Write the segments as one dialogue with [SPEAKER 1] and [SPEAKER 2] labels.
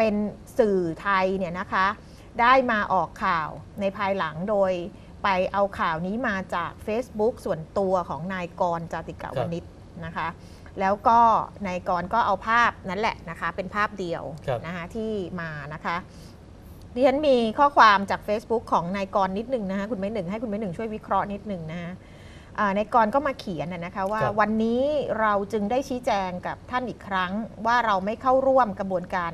[SPEAKER 1] เป็นสื่อไทยเนี่ยนะคะ ได้มาออกข่าวในภายหลังโดยไปเอาข่าวนี้มาจาก Facebook ส่วนตัวของนายกรจาติกาวนิชนะคะ แล้วก็นายกรก็เอาภาพนั้นแหละนะคะ เป็นภาพเดียว
[SPEAKER 2] ครับ
[SPEAKER 1] นะคะที่มานะคะดิฉันมีข้อความจาก Facebook ของนายกรนิดหนึ่งนะคะคุณไม่หนึ่งให้คุณไม่หนึ่งช่วยวิเคราะห์นิดหนึ่งนะคะอ่านายกรก็มาเขียนนะนะคะว่า
[SPEAKER 2] ครับ
[SPEAKER 1] วันนี้เราจึงได้ชี้แจงกับท่านอีกครั้ง ว่าเราไม่เข้าร่วมกระบวนการ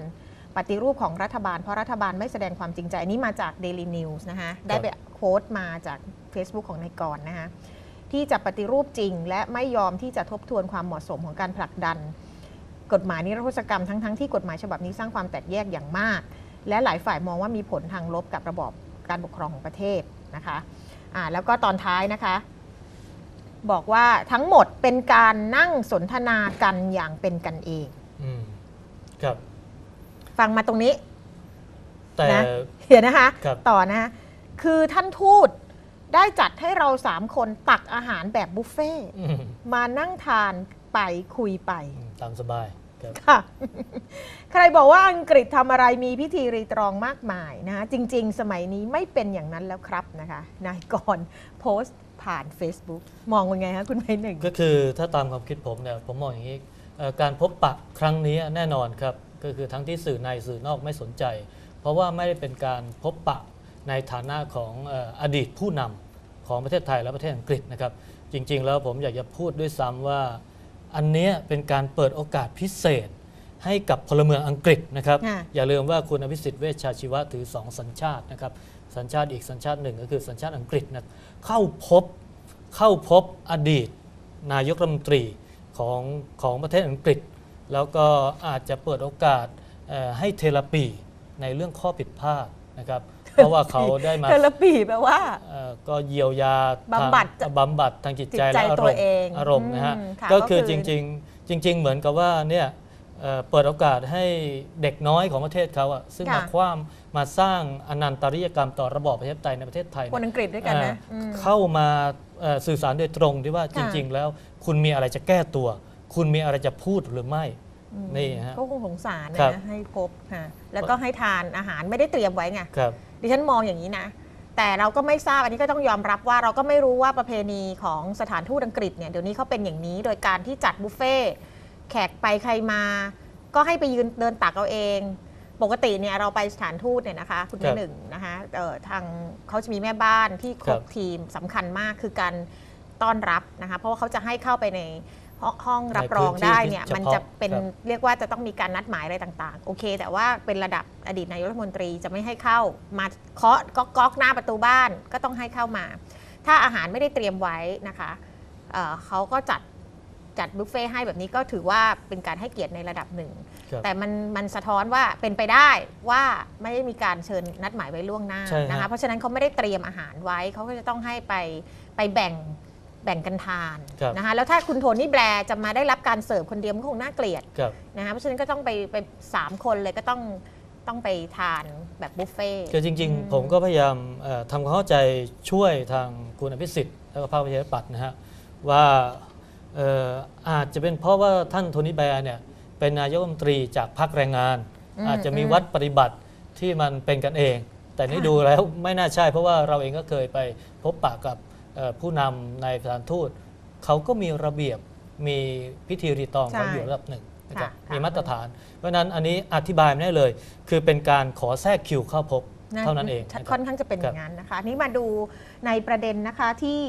[SPEAKER 1] ปฏิรูปของรัฐบาล เพราะรัฐบาลไม่แสดงความจริงใจ อันนี้มาจาก Daily News นะคะได้ไปโค้ดมาจาก Facebook ของนายกรนะคะที่จะปฏิรูปจริง และไม่ยอมที่จะทบทวนความเหมาะสมของการผลักดัน กฎหมายนิรโทษกรรมทั้งๆที่กฎหมายฉบับนี้สร้างความแตกแยกอย่างมาก และหลายฝ่ายมองว่ามีผลทางลบกับระบอบการปกครองของประเทศนะคะอ่าแล้วก็ตอนท้ายนะคะบอกว่าทั้งหมดเป็นการนั่งสนทนากันอย่างเป็นกันเอง
[SPEAKER 2] อืมครับ
[SPEAKER 1] ฟังมาตรงนี้
[SPEAKER 2] แต่
[SPEAKER 1] นะเดี๋ยวนะคะ
[SPEAKER 2] ครับ
[SPEAKER 1] ต่อนะคะคือท่านทูตได้จัดให้เราสามคนตักอาหารแบบบุฟเฟ่ต์
[SPEAKER 2] อืม
[SPEAKER 1] มานั่งทานไปคุยไป
[SPEAKER 2] อืมตามสบายครับ
[SPEAKER 1] ค่ะ ใครบอกว่าอังกฤษทำอะไรมีพิธีรีตรองมากมายนะคะจริง ๆ สมัยนี้ไม่เป็นอย่างนั้นแล้วครับนะคะนายกรโพสต์ผ่าน Facebook มองว่าไงคะคุณไพหนึ่ง
[SPEAKER 2] ก็คือถ้าตามความคิดผมเนี่ยผมมองอย่างนี้เอ่อการพบปะครั้งนี้แน่นอนครับ ก็คือทั้งที่สื่อในสื่อนอกไม่สนใจ เพราะว่าไม่ได้เป็นการพบปะในฐานะของเอ่ออดีตผู้นำของประเทศไทยและประเทศอังกฤษนะครับ จริง ๆ แล้วผมอยากจะพูดด้วยซ้ำว่า อันเนี้ยเป็นการเปิดโอกาสพิเศษให้กับพลเมืองอังกฤษนะครับ
[SPEAKER 1] ค่ะ
[SPEAKER 2] อย่าลืมว่าคุณอภิสิทธิ์เวชชาชีวะถือสองสัญชาตินะครับ สัญชาติอีกสัญชาติหนึ่งก็คือสัญชาติอังกฤษนะเข้าพบเข้าพบอดีต นายกรัฐมนตรีของของประเทศอังกฤษ แล้วก็อาจจะเปิดโอกาสเอ่อให้เทราปีในเรื่องข้อผิดพลาดนะครับ เพราะว่าเขาได้มา
[SPEAKER 1] เทอราปีแปลว่า
[SPEAKER 2] เอ่อก็เยียวยาทาง
[SPEAKER 1] บำบัด
[SPEAKER 2] บำบัดทางจิตใจ
[SPEAKER 1] จิตใจ
[SPEAKER 2] และอาร
[SPEAKER 1] ตั
[SPEAKER 2] ม
[SPEAKER 1] ว
[SPEAKER 2] ณ์
[SPEAKER 1] เอง
[SPEAKER 2] อารมณ์นะฮะ
[SPEAKER 1] อืมค่ะ
[SPEAKER 2] ก็
[SPEAKER 1] ก็
[SPEAKER 2] คือ
[SPEAKER 1] คือ
[SPEAKER 2] จริงๆ จริง ๆ เหมือนกับว่าเนี่ยเอ่อเปิดโอกาสให้เด็กน้อยของประเทศเขาอะซึ่ง
[SPEAKER 1] ค่ะ
[SPEAKER 2] มาคว้ามมาสร้างอนันตริยกรรมต่อระบอบประชาธิปไตยในประเทศไทย
[SPEAKER 1] คน
[SPEAKER 2] เนี่ย
[SPEAKER 1] อังกฤษด้วยกันนะ
[SPEAKER 2] เอ่ออ
[SPEAKER 1] ม
[SPEAKER 2] เข้ามาเอ่อสื่อสารโดยตรงที่ว่าจ
[SPEAKER 1] ค่ะ
[SPEAKER 2] ริง ๆ แล้วคุณมีอะไรจะแก้ตัว คุณมีอะไรจะพูดหรือไม่
[SPEAKER 1] อืม
[SPEAKER 2] นี่ฮะ
[SPEAKER 1] ก็คงสงสาร
[SPEAKER 2] ครั
[SPEAKER 1] นะ
[SPEAKER 2] บ
[SPEAKER 1] ให้พบค่ะแล้วก็ให้ทานอาหารไม่ได้เตรียมไว้ไง
[SPEAKER 2] ครับ
[SPEAKER 1] ดิฉันมองอย่างนี้นะ แต่เราก็ไม่ทราบอันนี้ก็ต้องยอมรับว่าเราก็ไม่รู้ว่าประเพณีของสถานทูตอังกฤษเนี่ยเดี๋ยวนี้เขาเป็นอย่างนี้โดยการที่จัดบุฟเฟ่ต์แขกไปใครมา ก็ให้ไปยืนเดินตักเอาเอง ปกติเนี่ยเราไปสถานทูตเนี่ยนะคะ คุณ
[SPEAKER 2] ครั
[SPEAKER 1] แม่
[SPEAKER 2] บ
[SPEAKER 1] หนึ่งนะคะเอ่อทางเขาจะมีแม่บ้านที่คร
[SPEAKER 2] ครับบ
[SPEAKER 1] ทีมสำคัญมากคือการต้อนรับนะคะ เพราะว่าเขาจะให้เข้าไปใน ห้องห้องรับรองได้เนี่ย
[SPEAKER 2] ในพื้นที่
[SPEAKER 1] มันจะเป็น
[SPEAKER 2] เฉพาะ
[SPEAKER 1] เรียกว่าจะต้องมีการนัดหมายอะไรต่างๆ โอเค แต่ว่าเป็นระดับอดีตนายกรัฐมนตรีจะไม่ให้เข้ามาเคาะก๊อกก๊อกหน้าประตูบ้านก็ต้องให้เข้ามา ถ้าอาหารไม่ได้เตรียมไว้นะคะเอ่อเขาก็จัดจัดบุฟเฟ่ต์ให้แบบนี้ก็ถือว่าเป็นการให้เกียรติในระดับหนึ่ง
[SPEAKER 2] ครับ
[SPEAKER 1] แต่มันมันสะท้อนว่าเป็นไปได้ว่าไม่ได้มีการเชิญนัดหมายไว้ล่วงหน้า
[SPEAKER 2] ใช่ฮะ
[SPEAKER 1] นะคะเพราะฉะนั้นเขาไม่ได้เตรียมอาหารไว้เขาก็จะต้องให้ไปไปแบ่ง แบ่งกันทาน
[SPEAKER 2] ครับ
[SPEAKER 1] นะคะแล้วถ้าคุณโทนี่แบร์จะมาได้รับการเสิร์ฟคนเดียวมันก็คงน่าเกลียด
[SPEAKER 2] ครับ
[SPEAKER 1] นะคะเพราะฉะนั้นก็ต้องไปไปสามคนเลยก็ต้องต้องไปทานแบบบุฟเฟ่ต์
[SPEAKER 2] คือจริง
[SPEAKER 1] อืม
[SPEAKER 2] ๆผมก็พยายามเอ่อทำความเข้าใจช่วยทางคุณอภิสิทธิ์แล้วก็ภาคประชาธิปัตย์นะฮะว่าเอ่ออาจจะเป็นเพราะว่าท่านโทนี่แบร์เนี่ยเป็นนายกรัฐมนตรีจากพรรคแรงงาน
[SPEAKER 1] อืม
[SPEAKER 2] อาจจะมี
[SPEAKER 1] อืม
[SPEAKER 2] วัดปฏิบัติที่มันเป็นกันเอง แต่นี่
[SPEAKER 1] ค่ะ
[SPEAKER 2] ดูแล้วไม่น่าใช่เพราะว่าเราเองก็เคยไปพบปะกับเอ่อ ผู้นำในสถานทูตเขาก็มีระเบียบมีพิธีรีตองเขาอยู่ระดับหนึ่งนะครับ
[SPEAKER 1] ค่ะ
[SPEAKER 2] มีมาตรฐาน เพราะฉะนั้นอันนี้อธิบายไม่ได้เลย คือเป็นการขอแทรกคิวเข้าพบเท่านั้นเองนะครับ
[SPEAKER 1] ค่อนข้างจะเป็น
[SPEAKER 2] ค
[SPEAKER 1] อ
[SPEAKER 2] รับ
[SPEAKER 1] ย่างนั้นนะคะนี่มาดูในประเด็นนะคะที่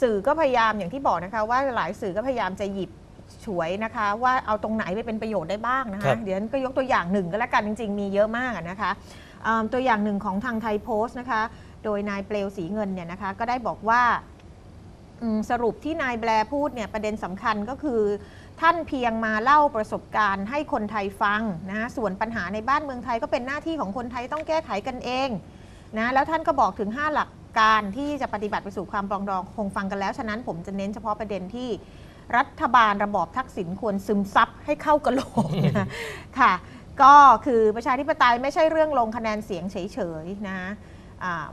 [SPEAKER 1] สื่อก็พยายามอย่างที่บอกนะคะ ว่าหลายสื่อก็พยายามจะหยิบฉวยนะคะ ว่าเอาตรงไหนไปเป็นประโยชน์ได้บ้างนะ
[SPEAKER 2] ครั
[SPEAKER 1] คะ
[SPEAKER 2] บ
[SPEAKER 1] เดี๋ยวก็ยกตัวอย่างหนึ่งก็แล้วกันจริง ๆ มีเยอะมากอะนะคะเอิ่มตัวอย่างหนึ่งของทางไทยโพสต์นะคะ โดยนายเปลวสีเงินเนี่ยนะคะก็ได้บอกว่าสรุปที่นายแบร์พูดเนี่ยประเด็นสำคัญก็คือ ท่านเพียงมาเล่าประสบการณ์ให้คนไทยฟังนะส่วนปัญหาในบ้านเมืองไทยก็เป็นหน้าที่ของคนไทยต้องแก้ไขกันเองนะแล้วท่านก็บอกถึง 5 หลักการที่จะปฏิบัติไปสู่ความปรองดองคงฟังกันแล้ว ฉะนั้นผมจะเน้นเฉพาะประเด็นที่รัฐบาลระบอบทักษิณควรซึมซับให้เข้ากระโหลกนะค่ะ ก็คือประชาธิปไตยไม่ใช่เรื่องลงคะแนนเสียงเฉยๆนะอ่า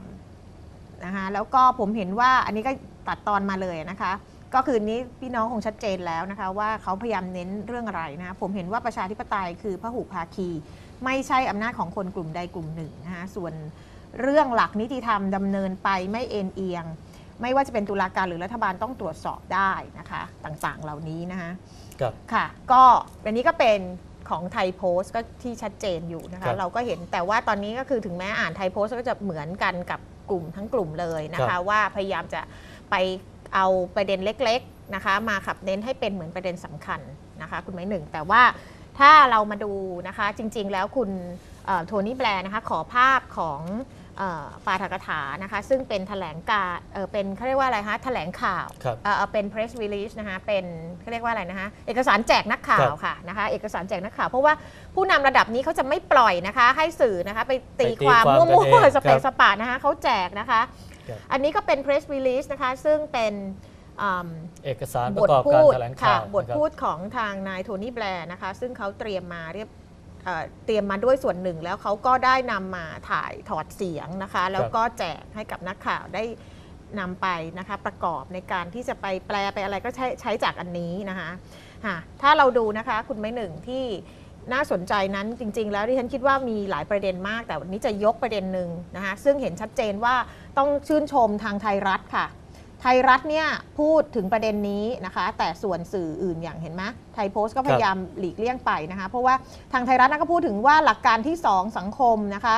[SPEAKER 1] นะคะแล้วก็ผมเห็นว่าอันนี้ก็ตัดตอนมาเลยนะคะ ก็คือนี้พี่น้องคงชัดเจนแล้วนะคะ ว่าเขาพยายามเน้นเรื่องอะไรนะคะผมเห็นว่าประชาธิปไตยคือพหุภาคี ไม่ใช่อำนาจของคนกลุ่มใดกลุ่มหนึ่งนะคะส่วนเรื่องหลักนิติธรรมดำเนินไปไม่เอ็นเอียง ไม่ว่าจะเป็นตุลาการหรือรัฐบาลต้องตรวจสอบได้นะคะ ต่างๆเหล่านี้นะคะ
[SPEAKER 2] ครับ
[SPEAKER 1] ค่ะ ก็อันนี้ก็เป็นของไทยโพสต์ก็ที่ชัดเจนอยู่นะ
[SPEAKER 2] ครั
[SPEAKER 1] คะ
[SPEAKER 2] บ
[SPEAKER 1] เราก็เห็นแต่ว่าตอนนี้ก็คือถึงแม้อ่านไทยโพสต์ก็จะเหมือนกันกับ กลุ่มทั้งกลุ่มเลยนะ
[SPEAKER 2] ครั
[SPEAKER 1] คะ
[SPEAKER 2] บ
[SPEAKER 1] ว่าพยายามจะไปเอาประเด็นเล็กๆนะคะมาขับเน้นให้เป็นเหมือนประเด็นสำคัญนะคะคุณหมายหนึ่งแต่ว่าถ้าเรามาดูนะคะจริงๆแล้วคุณเอ่อโทนี่แบร์นะคะขอภาพของเอ่อ ปาฐกถานะคะ ซึ่งเป็นแถลงการเอ่อเป็นเขาเรียกว่าอะไรคะแถลงข่าว
[SPEAKER 2] ครับ
[SPEAKER 1] เอ่อเอ่อเป็น press release นะคะเป็นเขาเรียกว่าอะไรนะคะเอกสารแจกนักข่า
[SPEAKER 2] ครั
[SPEAKER 1] ว
[SPEAKER 2] บ
[SPEAKER 1] ค่ะนะคะเอกสารแจกนักข่าว เพราะว่าผู้นำระดับนี้เขาจะไม่ปล่อยนะคะ ให้สื่อนะคะไปตี
[SPEAKER 2] ไปตี
[SPEAKER 1] ความ
[SPEAKER 2] ความ
[SPEAKER 1] มั่
[SPEAKER 2] กันเอ
[SPEAKER 1] ว
[SPEAKER 2] ง
[SPEAKER 1] ๆสเป
[SPEAKER 2] ครั
[SPEAKER 1] ซ
[SPEAKER 2] บ
[SPEAKER 1] สปานะคะเขาแจกนะคะ
[SPEAKER 2] ครับ
[SPEAKER 1] อันนี้ก็เป็น press release นะคะ ซึ่งเป็นอืม
[SPEAKER 2] เอกสารป
[SPEAKER 1] บท
[SPEAKER 2] ระกอบ
[SPEAKER 1] พู
[SPEAKER 2] การ
[SPEAKER 1] ด
[SPEAKER 2] แถลง
[SPEAKER 1] ค่ะ
[SPEAKER 2] ข่าว
[SPEAKER 1] บท
[SPEAKER 2] นะครับ
[SPEAKER 1] พูดของทางนายโทนี่แบร์นะคะ ซึ่งเขาเตรียมมาเรียบ เอ่อเตรียมมาด้วยส่วนหนึ่ง แล้วเขาก็ได้นำมาถ่ายถอดเสียงนะคะ แล้วก็แจกให้กับนักข่าวได้นำไปนะคะประกอบในการที่จะไปแปลไปอะไรก็ใช้ใช้จากอันนี้นะคะค่ะถ้าเราดูนะคะคุณไม่หนึ่งที่น่าสนใจนั้นจริง ๆ แล้วที่ฉันคิดว่ามีหลายประเด็นมาก แต่วันนี้จะยกประเด็นหนึ่งนะคะซึ่งเห็นชัดเจนว่าต้องชื่นชมทางไทยรัฐค่ะ ไทยรัฐเนี่ยพูดถึงประเด็นนี้นะคะ แต่ส่วนสื่ออื่นอย่างเห็นไหมไทยโพสต์ก็พยายามหลีกเลี่ยงไปนะคะ เพราะว่าทางไทยรัฐนะก็พูดถึงว่าหลักการที่ 2 สังคมนะคะ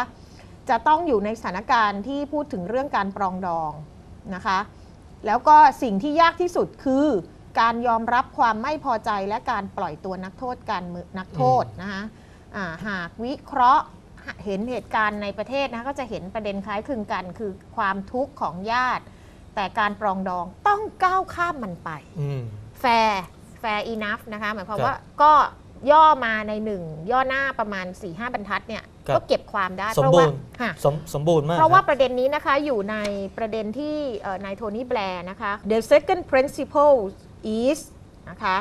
[SPEAKER 1] จะต้องอยู่ในสถานการณ์ที่พูดถึงเรื่องการปรองดองนะคะ แล้วก็สิ่งที่ยากที่สุดคือการยอมรับความไม่พอใจและการปล่อยตัวนักโทษการเมืองนักโทษนะคะอ่าหากวิเคราะห์เห็นเหตุการณ์ในประเทศนะคะก็จะเห็นประเด็นคล้ายคลึงกัน คือความทุกข์ของญาติ แต่การปรองดองต้องก้าวข้ามมันไป
[SPEAKER 2] อืม
[SPEAKER 1] แฟร์แฟร์ enough นะคะหมายความ
[SPEAKER 2] ครับ
[SPEAKER 1] ว่าก็ย่อมาในหนึ่งย่อหน้าประมาณ4-5บรรทัดเนี่ย
[SPEAKER 2] ครับ
[SPEAKER 1] ก็เก็บความได้
[SPEAKER 2] สม
[SPEAKER 1] เพราะ
[SPEAKER 2] บู
[SPEAKER 1] ว่าร
[SPEAKER 2] ณ์
[SPEAKER 1] ค่ะ
[SPEAKER 2] สมสมบูรณ์มาก
[SPEAKER 1] เพราะว่า
[SPEAKER 2] คบ
[SPEAKER 1] ประเด็นนี้นะคะอยู่ในประเด็นที่เอ่อนายโทนี่แบร์นะคะ the second principle is นะคะ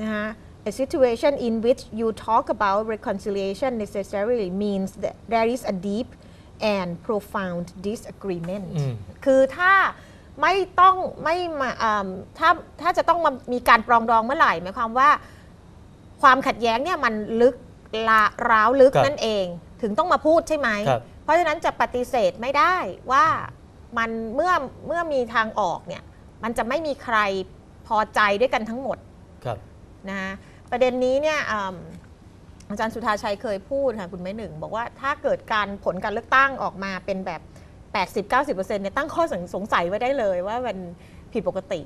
[SPEAKER 1] นะคะ a situation in which you talk about reconciliation necessarily means that there is a deep and profound disagreement
[SPEAKER 2] อืม
[SPEAKER 1] คือถ้าไม่ต้องไม่มาอืมถ้าถ้าจะต้องมามีการปรองดองเมื่อไหร่หมายความว่า ความขัดแย้งเนี่ยมันลึกลาร้าวลึก
[SPEAKER 2] ครับ
[SPEAKER 1] นั่นเอง ถึงต้องมาพูดใช่ไหม
[SPEAKER 2] ครับ
[SPEAKER 1] เพราะฉะนั้นจะปฏิเสธไม่ได้ว่ามันเมื่อเมื่อมีทางออกเนี่ย มันจะไม่มีใครพอใจด้วยกันทั้งหมด
[SPEAKER 2] ครับ
[SPEAKER 1] นะคะประเด็นนี้เนี่ย อืมอาจารย์สุธาชัยเคยพูดค่ะคุณแม่หนึ่ง บอกว่าถ้าเกิดการผลการเลือกตั้งออกมาเป็นแบบ 80-90%เนี่ยตั้งข้อสงสัยไว้ได้เลยว่ามันผิดปกติ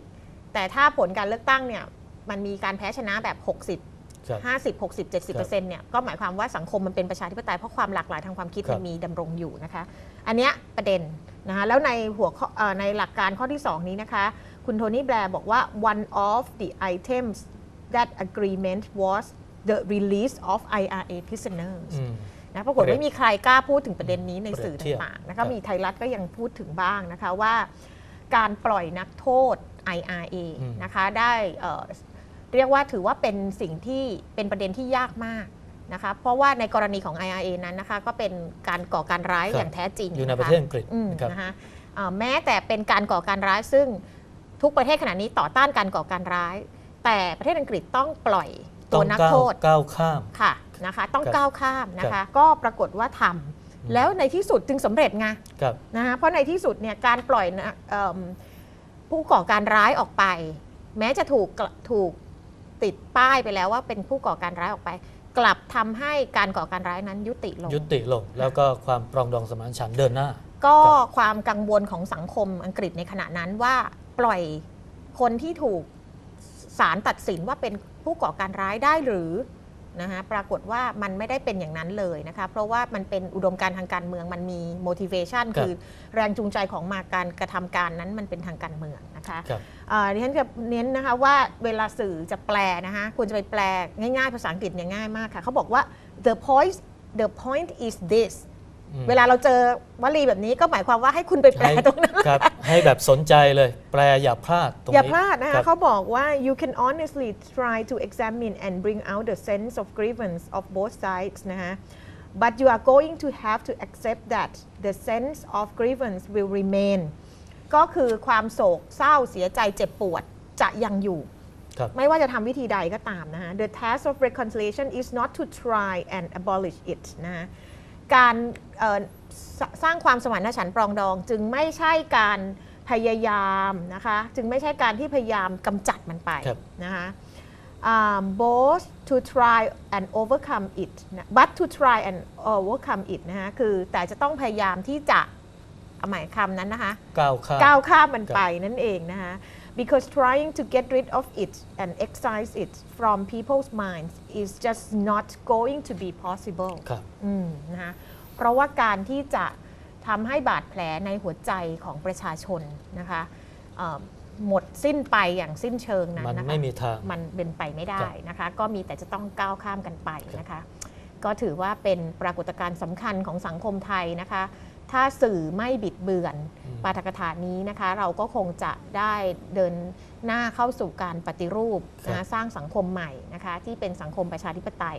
[SPEAKER 1] แต่ถ้าผลการเลือกตั้งเนี่ยมันมีการแพ้ชนะแบบ 60
[SPEAKER 2] ครับ
[SPEAKER 1] 50 60 70เปอร์เซ็นต์เนี่ยก็หมายความว่าสังคมมันเป็นประชาธิปไตยเพราะความหลากหลายทางความคิด
[SPEAKER 2] ครับ
[SPEAKER 1] มันมีดำรงอยู่นะคะ อันเนี้ยประเด็นนะคะแล้วในหัวข้อเอ่อในหลักการข้อที่ 2 นี้นะคะ คุณโทนี่แบร์บอกว่า one of the items that agreement was the release of IRA prisoners
[SPEAKER 2] อืม
[SPEAKER 1] นะปรากฏไม่มีใครกล้าพูดถึงประเด็นนี้ในสื่อ
[SPEAKER 2] เปรียบเทียบ
[SPEAKER 1] ต่างๆนะ
[SPEAKER 2] ครั
[SPEAKER 1] คะ
[SPEAKER 2] บ
[SPEAKER 1] มีไทยรัฐก็ยังพูดถึงบ้างนะคะว่าการปล่อยนักโทษ IRA นะคะได้เอ่อเรียกว่าถือว่าเป็นสิ่งที่เป็นประเด็นที่ยากมากนะคะเพราะว่าในกรณีของ IRA นั้นนะคะก็เป็นการก่อการร้าย
[SPEAKER 2] ครับ
[SPEAKER 1] อย่างแท้จริง
[SPEAKER 2] อยู่ใน
[SPEAKER 1] ค
[SPEAKER 2] ประเทศอังกฤษ
[SPEAKER 1] อืม
[SPEAKER 2] นะครับ
[SPEAKER 1] นะคะเอ่อแม้แต่เป็นการก่อการร้ายซึ่งทุกประเทศขณะนี้ต่อต้านการก่อการร้าย แต่ประเทศอังกฤษต้องปล่อย ตั
[SPEAKER 2] ต้
[SPEAKER 1] ว
[SPEAKER 2] อง
[SPEAKER 1] นัก
[SPEAKER 2] ก้าว
[SPEAKER 1] โทษ
[SPEAKER 2] ก้าวข้าม
[SPEAKER 1] ค่ะนะคะต้อง
[SPEAKER 2] ครับ
[SPEAKER 1] ก้าวข้ามนะ
[SPEAKER 2] ครั
[SPEAKER 1] คะ
[SPEAKER 2] บ
[SPEAKER 1] ก็ปรากฏว่าทำแล้วในที่สุดจึงสำเร็จไง
[SPEAKER 2] ครับ
[SPEAKER 1] นะคะเพราะในที่สุดเนี่ยการปล่อยนะเอิ่มผู้ก่อการร้ายออกไป แม้จะถูกกระถูกติดป้ายไปแล้วว่าเป็นผู้ก่อการร้ายออกไป กลับทำให้การก่อการร้ายนั้นยุติลง
[SPEAKER 2] ยุติลง แล้วก็ความปรองดองสมานฉันท์เดินหน้า
[SPEAKER 1] ก็
[SPEAKER 2] ครับ
[SPEAKER 1] ความกังวลของสังคมอังกฤษในขณะนั้นว่าปล่อยคนที่ถูกศาลตัดสินว่าเป็น ผู้ก่อการร้ายได้หรือนะคะปรากฏว่ามันไม่ได้เป็นอย่างนั้นเลยนะคะเพราะว่ามันเป็นอุดมการณ์ทางการเมืองมันมี motivation
[SPEAKER 2] ครับ
[SPEAKER 1] คือแรงจูงใจของมาการกระทำการนั้นมันเป็นทางการเมืองนะคะ
[SPEAKER 2] ครับ
[SPEAKER 1] อ่าดิฉันจะเน้นนะคะว่าเวลาสื่อจะแปลนะคะควรจะไปแปลง่ายๆ ภาษาอังกฤษเนี่ยง่ายมากค่ะเขาบอกว่า the point the point is this
[SPEAKER 2] อืม
[SPEAKER 1] เวลาเราเจอวลีแบบนี้ก็หมายความว่าให้คุณไปแปล
[SPEAKER 2] ให้
[SPEAKER 1] ตรงนั้น
[SPEAKER 2] ครับ ให้แบบสนใจเลย แปลอย่าพลาดตรงนี้
[SPEAKER 1] อย่าพลาดนะ
[SPEAKER 2] ครั
[SPEAKER 1] คะ
[SPEAKER 2] บ
[SPEAKER 1] เขาบอกว่า you can honestly try to examine and bring out the sense of grievance of both sides นะคะ but you are going to have to accept that the sense of grievance will remain ก็คือความโศกเศร้าเสียใจเจ็บปวดจะยังอยู่
[SPEAKER 2] ครับ
[SPEAKER 1] ไม่ว่าจะทำวิธีใดก็ตามนะฮะ the task of reconciliation is not to try and abolish it นะฮะ การเอ่อสสร้างความสมานฉันท์ปรองดอง จึงไม่ใช่การพยายามนะคะจึงไม่ใช่การที่พยายามกำจัดมันไป
[SPEAKER 2] ครับ
[SPEAKER 1] นะคะ um, both to try and overcome it นะ but to try and overcome it นะฮะคือแต่จะต้องพยายามที่จะเอาใหม่คำนั้นนะคะ
[SPEAKER 2] ก้าวข้าม
[SPEAKER 1] ก้าวข้ามมัน
[SPEAKER 2] ครับ
[SPEAKER 1] ไปนั่นเองนะคะ because trying to get rid of it and excise it from people's minds is just not going to be possible
[SPEAKER 2] ครับ
[SPEAKER 1] อืมนะคะเพราะว่าการที่จะทำให้บาดแผลในหัวใจของประชาชนนะคะเอ่อหมดสิ้นไปอย่างสิ้นเชิงนั้น
[SPEAKER 2] มัน
[SPEAKER 1] นะคะ
[SPEAKER 2] ไม่มีทาง
[SPEAKER 1] มันเป็นไปไม่ได้
[SPEAKER 2] ครับ
[SPEAKER 1] นะคะ ก็มีแต่จะต้องก้าวข้ามกันไปนะคะ ก็ถือว่าเป็นปรากฏการณ์สำคัญของสังคมไทยนะคะ ถ้าสื่อไม่บิดเบือน
[SPEAKER 2] อืม
[SPEAKER 1] ปาฐกถานี้นะคะ เราก็คงจะได้เดินหน้าเข้าสู่การปฏิรูปนะคะสร้างสังคมใหม่นะคะที่เป็นสังคมประชาธิปไตย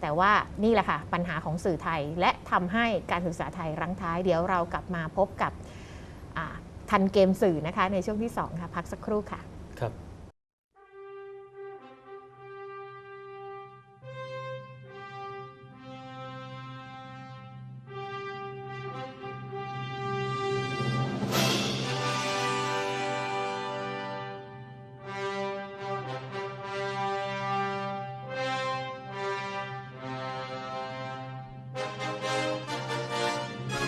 [SPEAKER 1] แต่ว่านี่แหละค่ะปัญหาของสื่อไทย และทำให้การศึกษาไทยรั้งท้าย เดี๋ยวเรากลับมาพบกับอ่าทันเกมสื่อนะคะในช่วงที่ 2 ค่ะ พักสักครู่ค่ะ
[SPEAKER 2] ครับ